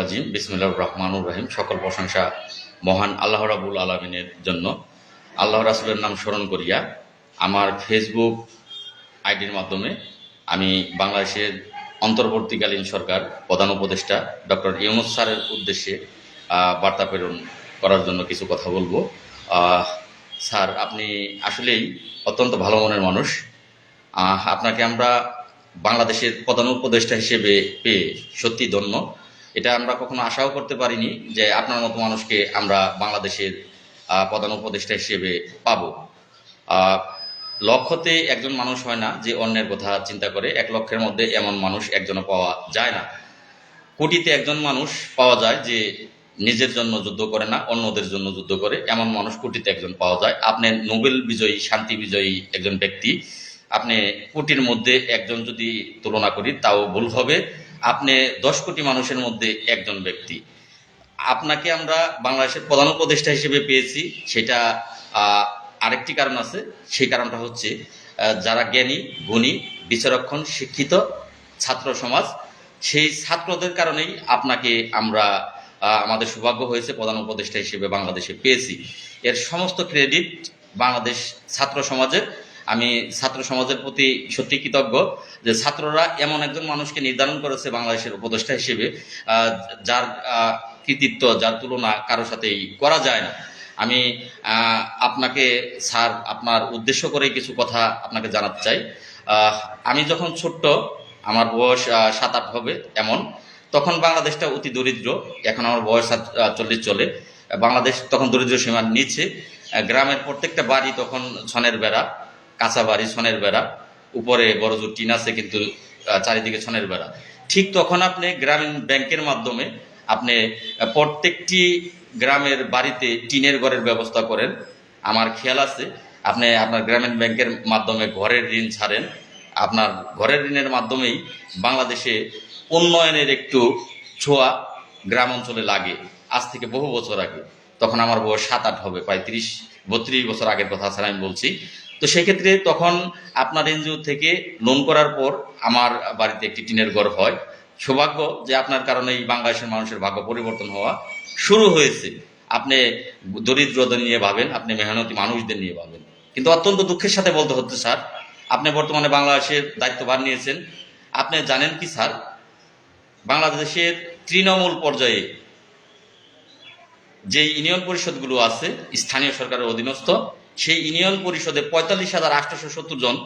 রাজিম বিসমিল্লাহ রহমানুর রাহিম। সকল প্রশংসা মহান আল্লাহ রাবুল আলমিনের জন্য। আল্লাহ রাসুলের নাম স্মরণ করিয়া আমার ফেসবুক আইডির মাধ্যমে আমি বাংলাদেশের অন্তর্বর্তীকালীন সরকার প্রধান উপদেষ্টা ডক্টর ইউনুস স্যারের উদ্দেশ্যে বার্তা প্রেরণ করার জন্য কিছু কথা বলব। স্যার, আপনি আসলেই অত্যন্ত ভালো মনের মানুষ। আপনাকে আমরা বাংলাদেশের প্রধান উপদেষ্টা হিসেবে পেয়ে সত্যি ধন্য। এটা আমরা কখনো আশাও করতে পারিনি যে আপনার মতো মানুষকে আমরা বাংলাদেশের প্রধান উপদেষ্টা হিসেবে পাবো। আহ, লক্ষতে একজন মানুষ হয় না যে অন্যের কথা চিন্তা করে। এক লক্ষের মধ্যে এমন মানুষ একজনও পাওয়া যায় না। কোটিতে একজন মানুষ পাওয়া যায় যে নিজের জন্য যুদ্ধ করে না অন্যদের জন্য যুদ্ধ করে। এমন মানুষ কোটিতে একজন পাওয়া যায়। আপনি নোবেল বিজয়ী শান্তি বিজয়ী একজন ব্যক্তি। আপনি কোটির মধ্যে একজন যদি তুলনা করি তাও ভুল হবে। আপনি দশ কোটি মানুষের মধ্যে একজন ব্যক্তি। আপনাকে আমরা বাংলাদেশের প্রধান উপদেষ্টা হিসেবে পেয়েছি। সেটা আরেকটি কারণ আছে। সেই কারণটা হচ্ছে যারা জ্ঞানী, গুণী বিচারক্ষণ শিক্ষিত ছাত্র সমাজ, সেই ছাত্রদের কারণেই আপনাকে আমরা আমাদের সৌভাগ্য হয়েছে প্রধান উপদেষ্টা হিসেবে বাংলাদেশে পেয়েছি। এর সমস্ত ক্রেডিট বাংলাদেশ ছাত্র সমাজের আমি ছাত্র সমাজের প্রতি সত্যি কৃতজ্ঞ যে ছাত্ররা এমন একজন মানুষকে নির্ধারণ করেছে বাংলাদেশের উপদেষ্টা হিসেবে যার কৃতিত্ব, যার তুলনা কারোর সাথেই করা যায় না। আমি আপনাকে, স্যার, আপনার উদ্দেশ্য করে কিছু কথা আপনাকে জানাতে চাই। আমি যখন ছোট্ট, আমার বয়স সাত আট হবে এমন, তখন বাংলাদেশটা অতি দরিদ্র, এখন আমার বয়স চল্লিশ চলে। বাংলাদেশ তখন দরিদ্র সীমার নিচে গ্রামের প্রত্যেকটা বাড়ি তখন ছনের বেড়া। কাঁচা বাড়ি ছনের বেড়া, উপরে বড় জোর টিন আছে কিন্তু চারিদিকে ছনের বেড়া। ঠিক তখন আপনি গ্রামীণ ব্যাংকের মাধ্যমে আপনি প্রত্যেকটি গ্রামের বাড়িতে টিনের ঘরের ব্যবস্থা করেন। আমার খেয়াল আছে, আপনি আপনার গ্রামীণ ব্যাংকের মাধ্যমে ঘরের ঋণ ছাড়েন। আপনার ঘরের ঋণের মাধ্যমেই বাংলাদেশে উন্নয়নের একটু ছোঁয়া গ্রাম অঞ্চলে লাগে। আজ থেকে বহু বছর আগে, তখন আমার বয়স সাত আট হবে, প্রায় তিরিশ, বত্রিশ বছর আগের কথা স্যার আমি বলছি। তো সেক্ষেত্রে তখন আপনার এনজিও থেকে লোন করার পর আমার বাড়িতে একটি টিনের ঘর হয়। সৌভাগ্য যে আপনার কারণে এই বাংলাদেশের মানুষের ভাগ্য পরিবর্তন হওয়া শুরু হয়েছে। আপনি দরিদ্রদের নিয়ে ভাবেন, আপনি মেহনতি মানুষদের নিয়ে ভাবেন। কিন্তু অত্যন্ত দুঃখের সাথে বলতে হচ্ছে, স্যার, আপনি বর্তমানে বাংলাদেশের দায়িত্বভার নিয়েছেন। আপনি জানেন কি, স্যার? বাংলাদেশের তৃণমূল পর্যায়ে যে ইউনিয়ন পরিষদগুলো আছে, স্থানীয় সরকারের অধীনস্থ সেই ইউনিয়ন পরিষদে পঁয়তাল্লিশ হাজার আটশোশো সত্তর জন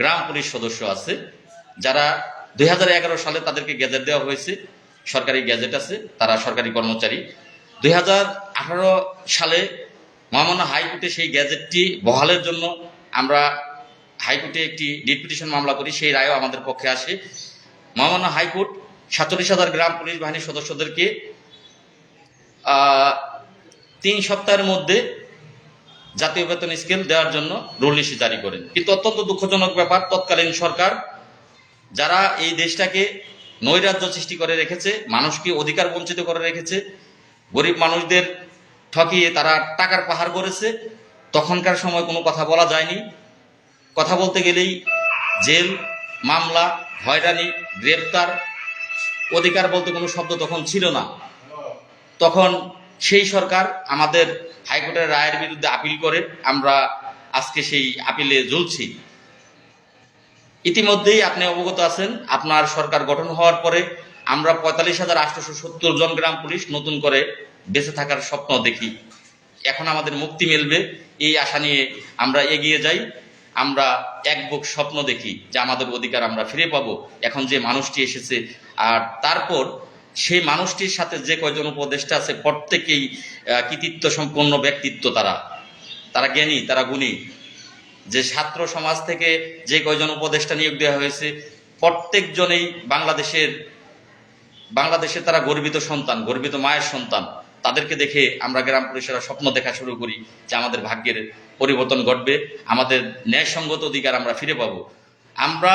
গ্রাম পুলিশ সদস্য আছে, যারা দু হাজার এগারো সালে তাদেরকে গ্যাজেট দেওয়া হয়েছে, সরকারি গ্যাজেট আছে, তারা সরকারি কর্মচারী। দুই হাজার আঠারো সালে মহামান্য হাইকোর্টে সেই গ্যাজেটটি বহালের জন্য আমরা হাইকোর্টে একটি রিট পিটিশন মামলা করি, সেই রায়ও আমাদের পক্ষে আসে। মহামান্য হাইকোর্ট সাতচল্লিশ হাজার গ্রাম পুলিশ বাহিনীর সদস্যদেরকে তিন সপ্তাহের মধ্যে জাতীয় বেতন স্কেল দেওয়ার জন্য রুল ইস্যু জারি করেন। কিন্তু অত্যন্ত দুঃখজনক ব্যাপার, তৎকালীন সরকার যারা এই দেশটাকে নৈরাজ্য সৃষ্টি করে রেখেছে, মানুষকে অধিকার বঞ্চিত করে রেখেছে, গরিব মানুষদের ঠকিয়ে তারা টাকার পাহাড় করেছে তখনকার সময় কোনো কথা বলা যায়নি। কথা বলতে গেলেই জেল, মামলা, হয়রানি, গ্রেপ্তার, অধিকার বলতে কোনো শব্দ তখন ছিল না। তখন সেই সরকার আমাদের হাইকোর্টের রায়ের বিরুদ্ধে আপিল করে, আমরা আজকে সেই আপিলে জ্বলছি। ইতিমধ্যেই আপনি অবগত আছেন, আপনার সরকার গঠন হওয়ার পরে আমরা পঁয়তাল্লিশ হাজার আটশোশো সত্তর জন গ্রাম পুলিশ নতুন করে বেঁচে থাকার স্বপ্ন দেখি। এখন আমাদের মুক্তি মিলবে, এই আশা নিয়ে আমরা এগিয়ে যাই। আমরা এক বুক স্বপ্ন দেখি যে আমাদের অধিকার আমরা ফিরে পাবো। এখন যে মানুষটি এসেছে, আর তারপর সেই মানুষটির সাথে যে কয়জন উপদেষ্টা আছে, প্রত্যেকেই কৃতিত্ব সম্পন্ন ব্যক্তিত্ব তারা। তারা জ্ঞানী, তারা গুণী। যে ছাত্র সমাজ থেকে যে কয়জন উপদেষ্টা নিয়োগ দেওয়া হয়েছে, প্রত্যেকজনেই বাংলাদেশের, বাংলাদেশে তারা গর্বিত সন্তান, গর্বিত মায়ের সন্তান। তাদেরকে দেখে আমরা গ্রাম পুলিশেরা স্বপ্ন দেখা শুরু করি যে আমাদের ভাগ্যের পরিবর্তন ঘটবে, আমাদের ন্যায়সঙ্গত অধিকার আমরা ফিরে পাবো। আমরা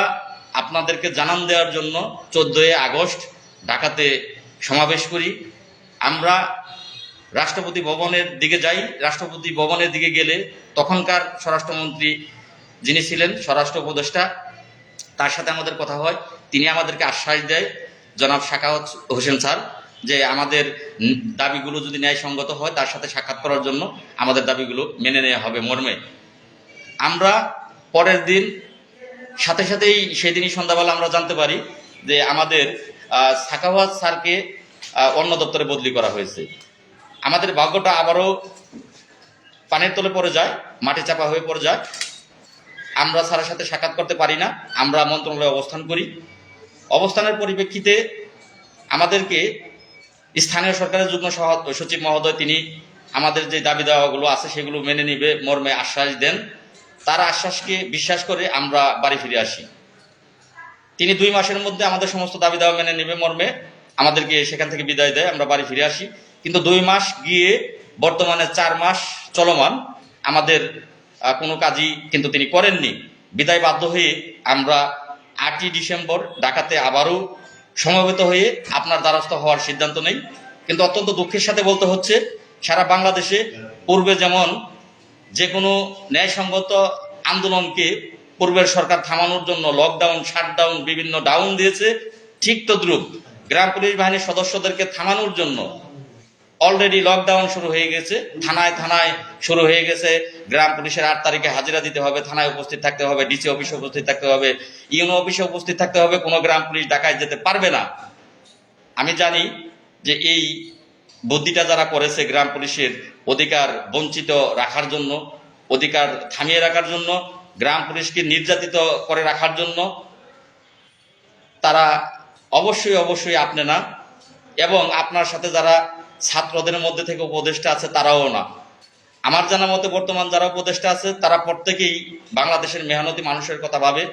আপনাদেরকে জানান দেওয়ার জন্য চোদ্দই আগস্ট ঢাকাতে সমাবেশ করি। আমরা রাষ্ট্রপতি ভবনের দিকে যাই। রাষ্ট্রপতি ভবনের দিকে গেলে তখনকার স্বরাষ্ট্রমন্ত্রী যিনি ছিলেন, স্বরাষ্ট্র উপদেষ্টা, তার সাথে আমাদের কথা হয়। তিনি আমাদেরকে আশ্বাস দেয়। জনাব শাকাওয়াত হোসেন স্যার, যে আমাদের দাবিগুলো যদি ন্যায়সঙ্গত হয়, তার সাথে সাক্ষাৎ করার জন্য আমাদের দাবিগুলো মেনে নেওয়া হবে মর্মে। আমরা পরের দিন, সাথে সাথেই সেদিনই সন্ধ্যাবেলা আমরা জানতে পারি যে আমাদের সাকাওয়াত স্যারকে অন্য দপ্তরে বদলি করা হয়েছে। আমাদের ভাগ্যটা আবারও পানির তলে পড়ে যায়, মাটি চাপা হয়ে পড়ে যায়। আমরা স্যারের সাথে সাক্ষাৎ করতে পারি না, আমরা মন্ত্রণালয়ে অবস্থান করি। অবস্থানের পরিপ্রেক্ষিতে আমাদেরকে স্থানীয় সরকারের যুগ্ম সচিব মহোদয়, তিনি আমাদের যে দাবি দাওয়াগুলো আছে সেগুলো মেনে নিবে, মর্মে আশ্বাস দেন। তার আশ্বাসকে বিশ্বাস করে আমরা বাড়ি ফিরে আসি। তিনি দুই মাসের মধ্যে আমাদের সমস্ত দাবি দাওয়া মেনে নেবে মর্মে। আমাদেরকে সেখান থেকে বিদায় দেয়, আমরা বাড়ি ফিরে আসি। কিন্তু দুই মাস গিয়ে বর্তমানে চার মাস চলমান। আমাদের কোনো কাজই কিন্তু তিনি করেননি। বিদায় বাধ্য হয়ে আমরা আটই ডিসেম্বর ঢাকাতে আবারও সমবেত হয়ে আপনার দ্বারস্থ হওয়ার সিদ্ধান্ত নেই। কিন্তু অত্যন্ত দুঃখের সাথে বলতে হচ্ছে, সারা বাংলাদেশে পূর্বে যেমন যে কোনো ন্যায়সঙ্গত আন্দোলনকে পূর্বের সরকার থামানোর জন্য লকডাউন শাটডাউন বিভিন্ন ডাউন দিয়েছে। ঠিক তদ্রুপ গ্রাম পুলিশ বাহিনীর সদস্যদেরকে থামানোর জন্য অলরেডি লকডাউন শুরু হয়ে গেছে। থানায় থানায় শুরু হয়ে গেছে। গ্রাম পুলিশের আট তারিখে হাজিরা দিতে হবে। থানায় উপস্থিত থাকতে হবে। ডিসি অফিসে উপস্থিত থাকতে হবে। ইউনো অফিসে উপস্থিত থাকতে হবে। কোনো গ্রাম পুলিশ ঢাকায় যেতে পারবে না। আমি জানি যে এই বুদ্ধিটা যারা করেছে গ্রাম পুলিশের অধিকার বঞ্চিত রাখার জন্য, অধিকার থামিয়ে রাখার জন্য গ্রাম পুলিশকে নির্যাতিত করে রাখার জন্য তারা অবশ্যই অবশ্যই আপনি না, এবং আপনার সাথে যারা ছাত্রদের মধ্যে থেকে উপদেষ্টা আছে তারাও না। আমার জানা মতে বর্তমান যারা উপদেষ্টা আছে, তারা প্রত্যেকেই বাংলাদেশের মেহনতি মানুষের কথা ভাবে,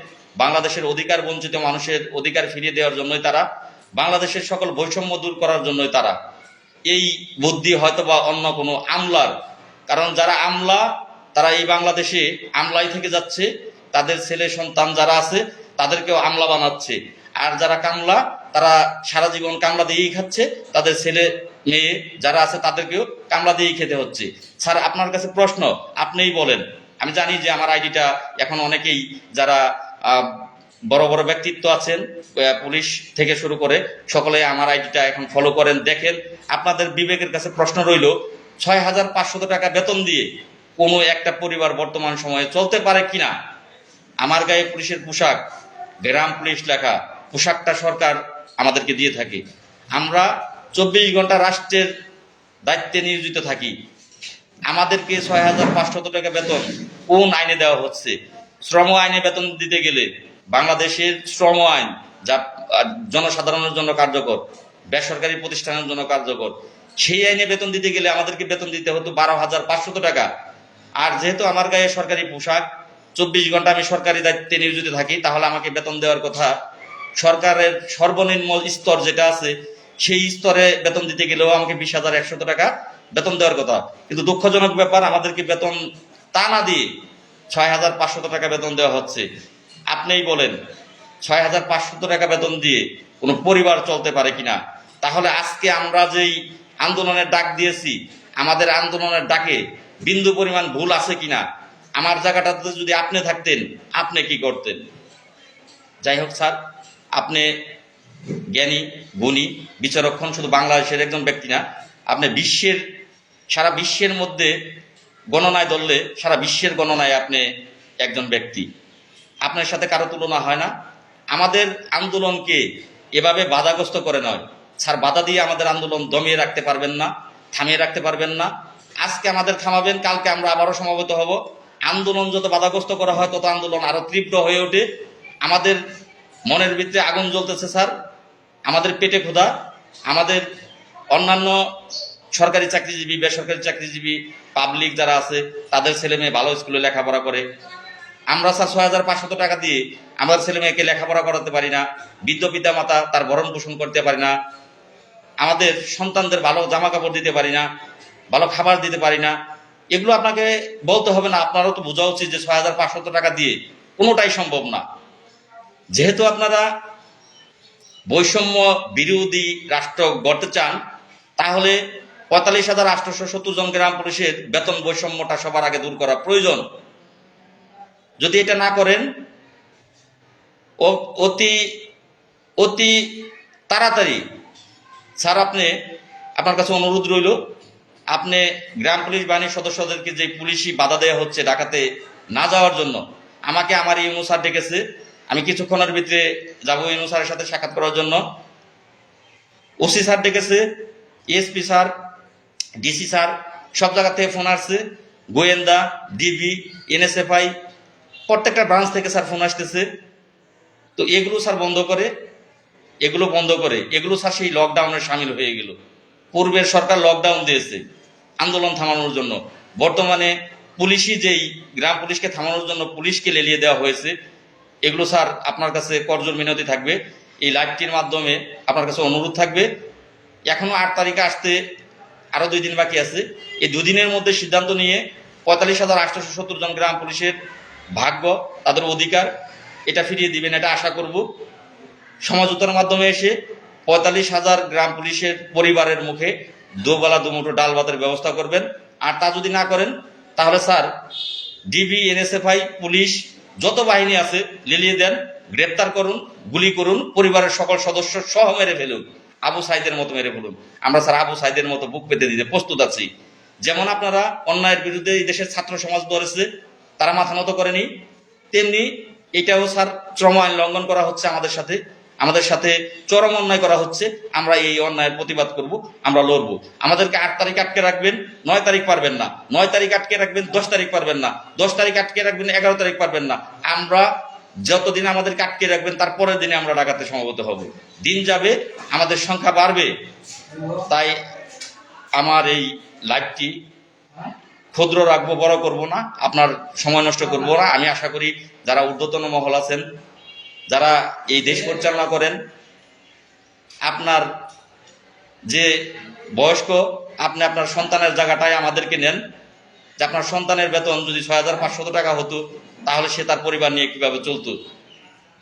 বাংলাদেশের অধিকার বঞ্চিত মানুষের অধিকার ফিরিয়ে দেওয়ার জন্যই তারা, বাংলাদেশের সকল বৈষম্য দূর করার জন্যই তারা। এই বুদ্ধি হয়তো বা অন্য কোনো আমলার, কারণ যারা আমলা তারা এই বাংলাদেশে আমলাই থেকে যাচ্ছে, তাদের ছেলে সন্তান যারা আছে, তাদেরকেও আমলা বানাচ্ছে। আর যারা কামলা, তারা সারা জীবন কামলা দিয়েই খাচ্ছে, তাদের ছেলে, মেয়ে যারা আছে, তাদেরকেও কামলা দিয়েই খেতে হচ্ছে। স্যার, আপনার কাছে প্রশ্ন, আপনিই বলেন। আমি জানি যে আমার আইডিটা এখন অনেকেই যারা বড় বড় ব্যক্তিত্ব আছেন পুলিশ থেকে শুরু করে সকলে আমার আইডিটা এখন ফলো করেন, দেখেন। আপনাদের বিবেকের কাছে প্রশ্ন রইল, ছয় হাজার পাঁচশত টাকা বেতন দিয়ে কোনো একটা পরিবার বর্তমান সময়ে চলতে পারে কিনা? আমার গায়ে পুলিশের পোশাক, গ্রাম পুলিশ লেখা, পোশাকটা সরকার আমাদেরকে দিয়ে থাকে। আমরা চব্বিশ ঘণ্টা রাষ্ট্রের দায়িত্বে নিয়োজিত থাকি। আমাদেরকে ছয় হাজার পাঁচশত টাকা বেতন কোন আইনে দেওয়া হচ্ছে? শ্রম আইনে বেতন দিতে গেলে বাংলাদেশের শ্রম আইন যা জনসাধারণের জন্য কার্যকর, বেসরকারি প্রতিষ্ঠানের জন্য কার্যকর, সেই আইনে বেতন দিতে গেলে আমাদেরকে বেতন দিতে হতো বারো হাজার পাঁচশত টাকা। আর যেহেতু আমার গায়ে সরকারি পোশাক, চব্বিশ ঘণ্টা আমি সরকারি দায়িত্বে নিয়োজিত থাকি, তাহলে আমাকে বেতন দেওয়ার কথা। সরকারের সর্বনিম্ন স্তর যেটা আছে, সেই স্তরে বেতন দিতে গেলেও আমাকে বিশ হাজার একশত টাকা বেতন দেওয়ার কথা। কিন্তু দুঃখজনক ব্যাপার, আমাদেরকে বেতন তা না দিয়ে ছয় হাজার পাঁচশত টাকা বেতন দেওয়া হচ্ছে। আপনিই বলেন, ছয় হাজার পাঁচশত টাকা বেতন দিয়ে কোনো পরিবার চলতে পারে কিনা? তাহলে আজকে আমরা যেই আন্দোলনের ডাক দিয়েছি, আমাদের আন্দোলনের ডাকে বিন্দু পরিমাণ ভুল আছে কিনা? আমার জায়গাটাতে যদি আপনি থাকতেন, আপনি কি করতেন? যাই হোক স্যার, আপনি জ্ঞানী, গুণী বিচারক্ষণ শুধু বাংলাদেশের একজন ব্যক্তি না, আপনি বিশ্বের, সারা বিশ্বের মধ্যে গণনায় ধরলে সারা বিশ্বের গণনায় আপনি একজন ব্যক্তি। আপনার সাথে কারও তুলনা হয় না। আমাদের আন্দোলনকে এভাবে বাধাগ্রস্ত করে নয়। স্যার, বাধা দিয়ে আমাদের আন্দোলন দমিয়ে রাখতে পারবেন না, থামিয়ে রাখতে পারবেন না। আজকে আমাদের থামাবেন, কালকে আমরা আবারও সমবেত হব। আন্দোলন যত বাধাগ্রস্ত করা হয়, তত আন্দোলন আরও তীব্র হয়ে ওঠে। আমাদের মনের ভিতরে আগুন জ্বলতেছে, স্যার। আমাদের পেটে ক্ষুধা। আমাদের অন্যান্য সরকারি চাকরিজীবী, বেসরকারি চাকরিজীবী, পাবলিক যারা আছে, তাদের ছেলে মেয়ে ভালো স্কুলে লেখাপড়া করে। আমরা, স্যার, ছয় হাজার পাঁচশত টাকা দিয়ে আমার ছেলে মেয়েকে লেখাপড়া করাতে পারি না, বৃদ্ধ পিতা মাতা তার ভরণ পোষণ করতে পারি না, আমাদের সন্তানদের ভালো জামা কাপড় দিতে পারি না ভালো খাবার দিতে পারি না। এগুলো আপনাকে বলতে হবে না, আপনারও তো বোঝা উচিত যে ছয় হাজার পাঁচশত টাকা দিয়ে কোনোটাই সম্ভব না। যেহেতু আপনারা বৈষম্য বিরোধী রাষ্ট্র গড়তে চান, তাহলে পঁয়তাল্লিশ হাজার আটশোশো সত্তর জন গ্রাম পুলিশের বেতন বৈষম্যটা সবার আগে দূর করা প্রয়োজন। যদি এটা না করেন অতি অতি তাড়াতাড়ি, স্যার আপনি, আপনার কাছে অনুরোধ রইল আপনি গ্রাম পুলিশ বাহিনীর সদস্যদেরকে যে পুলিশি বাধা দেওয়া হচ্ছে ডাকাতে না যাওয়ার জন্য, আমাকে আমার ইউনু স্যার ডেকেছে। আমি কিছুক্ষণের ভিতরে যাব ইউনু স্যারের সাথে সাক্ষাৎ করার জন্য। ওসি স্যার ডেকেছে, এসপি স্যার, ডিসি স্যার, সব জায়গা থেকে ফোন আসছে। গোয়েন্দা, ডিবি, এনএসএফআই, প্রত্যেকটা ব্রাঞ্চ থেকে স্যার ফোন আসতেছে। তো এগুলো স্যার বন্ধ করে, এগুলো বন্ধ করে, এগুলো স্যার সেই লকডাউনে সামিল হয়ে গেল। পূর্বের সরকার লকডাউন দিয়েছে আন্দোলন থামানোর জন্য। বর্তমানে পুলিশি যেই গ্রাম পুলিশকে থামানোর জন্য পুলিশকে লেলিয়ে দেওয়া হয়েছে, এগুলো স্যার আপনার কাছে করজোর মিনতি থাকবে। এই লাইভটির মাধ্যমে আপনার কাছে অনুরোধ থাকবে। এখনও আট তারিখে আসতে আরও দুই দিন বাকি আছে। এই দুদিনের মধ্যে সিদ্ধান্ত নিয়ে পঁয়তাল্লিশ হাজার আটশোশো সত্তর জন গ্রাম পুলিশের ভাগ্য, তাদের অধিকার, এটা ফিরিয়ে দিবেন, এটা আশা করব। সমঝোতার মাধ্যমে এসে পঁয়তাল্লিশ হাজার গ্রাম পুলিশের পরিবারের মুখে দুবেলা দুমুঠো ডাল ভাতের ব্যবস্থা করবেন। আর তা যদি না করেন, তাহলে স্যার, ডিবি, এনএসএফআই, পুলিশ, যত বাহিনী আছে, লিলিয়ে দেন, গ্রেপ্তার করুন, গুলি করুন, পরিবারের সকল সদস্য সহ মেরে ফেলুন, আবু সাইদের মতো মেরে ফেলুন। আমরা স্যার আবু সাইদের মতো বুক পেতে দিতে প্রস্তুত আছি। যেমন আপনারা অন্যায়ের বিরুদ্ধে এই দেশের ছাত্র সমাজ ধরেছে, তারা মাথা নত করেনি, তেমনি এটাও স্যার শ্রম আইন লঙ্ঘন করা হচ্ছে আমাদের সাথে। আমাদের সাথে চরম অন্যায় করা হচ্ছে, আমরা এই অন্যায়ের প্রতিবাদ করব, আমরা লড়ব। আমাদেরকে আট তারিখ আটকে রাখবেন, নয় তারিখ পারবেন না। নয় তারিখ আটকে রাখবেন, দশ তারিখ পারবেন না। দশ তারিখ আটকে রাখবেন, এগারো তারিখ পারবেন না। আমরা যতদিন আমাদেরকে আটকে রাখবেন, তার পরের দিনে আমরা ডাকাতে সমবেত হব। দিন যাবে, আমাদের সংখ্যা বাড়বে। তাই আমার এই লাইভটি ক্ষুদ্র রাখব, বড় করব না। আপনার সময় নষ্ট করব না। আমি আশা করি যারা ঊর্ধ্বতন মহল আছেন যারা এই দেশ পরিচালনা করেন, আপনার যে বয়স্ক, আপনি আপনার সন্তানের জায়গাটায় আমাদেরকে নেন, যে আপনার সন্তানের বেতন যদি ছয় হাজার পাঁচশত টাকা হতো, তাহলে সে তার পরিবার নিয়ে কীভাবে চলতো?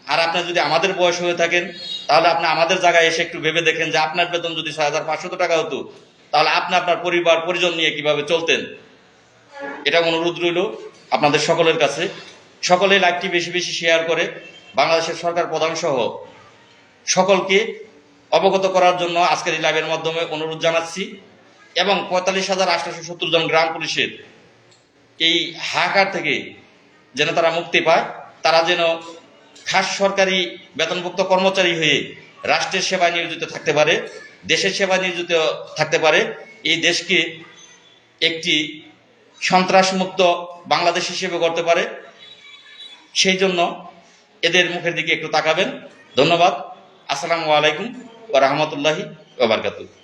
আর আপনি যদি আমাদের বয়স হয়ে থাকেন, তাহলে আপনি আমাদের জায়গায় এসে একটু ভেবে দেখেন যে আপনার বেতন যদি ছয় হাজার পাঁচশত টাকা হতো, তাহলে আপনি আপনার পরিবার, পরিজন নিয়ে কীভাবে চলতেন? এটা অনুরোধ রইল আপনাদের সকলের কাছে। সকলে লাইভটি বেশি বেশি শেয়ার করে বাংলাদেশের সরকার প্রধান সহ সকলকে অবগত করার জন্য আজকের এই লাইভের মাধ্যমে অনুরোধ জানাচ্ছি এবং পঁয়তাল্লিশ হাজার আটশোশো সত্তর জন গ্রাম পুলিশের এই হাহাকার থেকে যেন তারা মুক্তি পায়, তারা যেন খাস সরকারি বেতনভুক্ত কর্মচারী হয়ে রাষ্ট্রের সেবায় নিয়োজিত থাকতে পারে, দেশের সেবায় নিয়োজিত থাকতে পারে, এই দেশকে একটি সন্ত্রাসমুক্ত বাংলাদেশ হিসেবে করতে পারে। সেই জন্য এদের মুখের দিকে একটু তাকাবেন। ধন্যবাদ। আসসালামু আলাইকুম ও রহমতুল্লাহি ওয়া বারাকাতুহু।